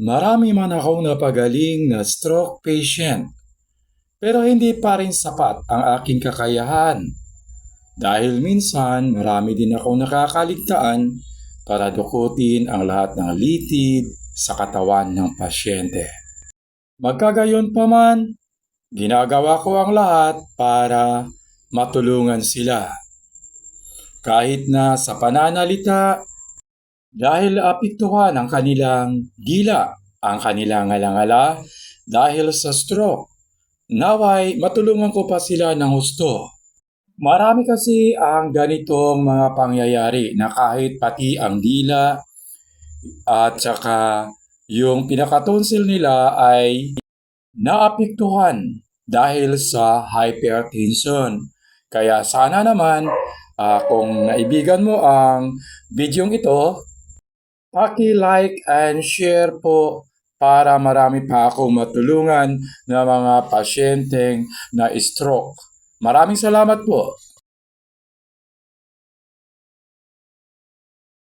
Marami man akong napagaling na stroke patient, pero hindi pa rin sapat ang aking kakayahan. Dahil minsan marami din akong nakakaligtaan para dukutin ang lahat ng litid sa katawan ng pasyente. Magkagayon pa man, ginagawa ko ang lahat para matulungan sila. Kahit na sa pananalita, dahil apektuhan ang kanilang dila, ang kanilang alangala dahil sa stroke. Naway, matulungan ko pa sila ng gusto. Marami kasi ang ganitong mga pangyayari na kahit pati ang dila at saka yung pinakatonsil nila ay naapektuhan dahil sa hypertension. Kaya sana naman ah, kung naibigan mo ang bidyong ito, paki-like and share po para marami pa akong matulungan na mga pasyenteng na stroke. Maraming salamat po.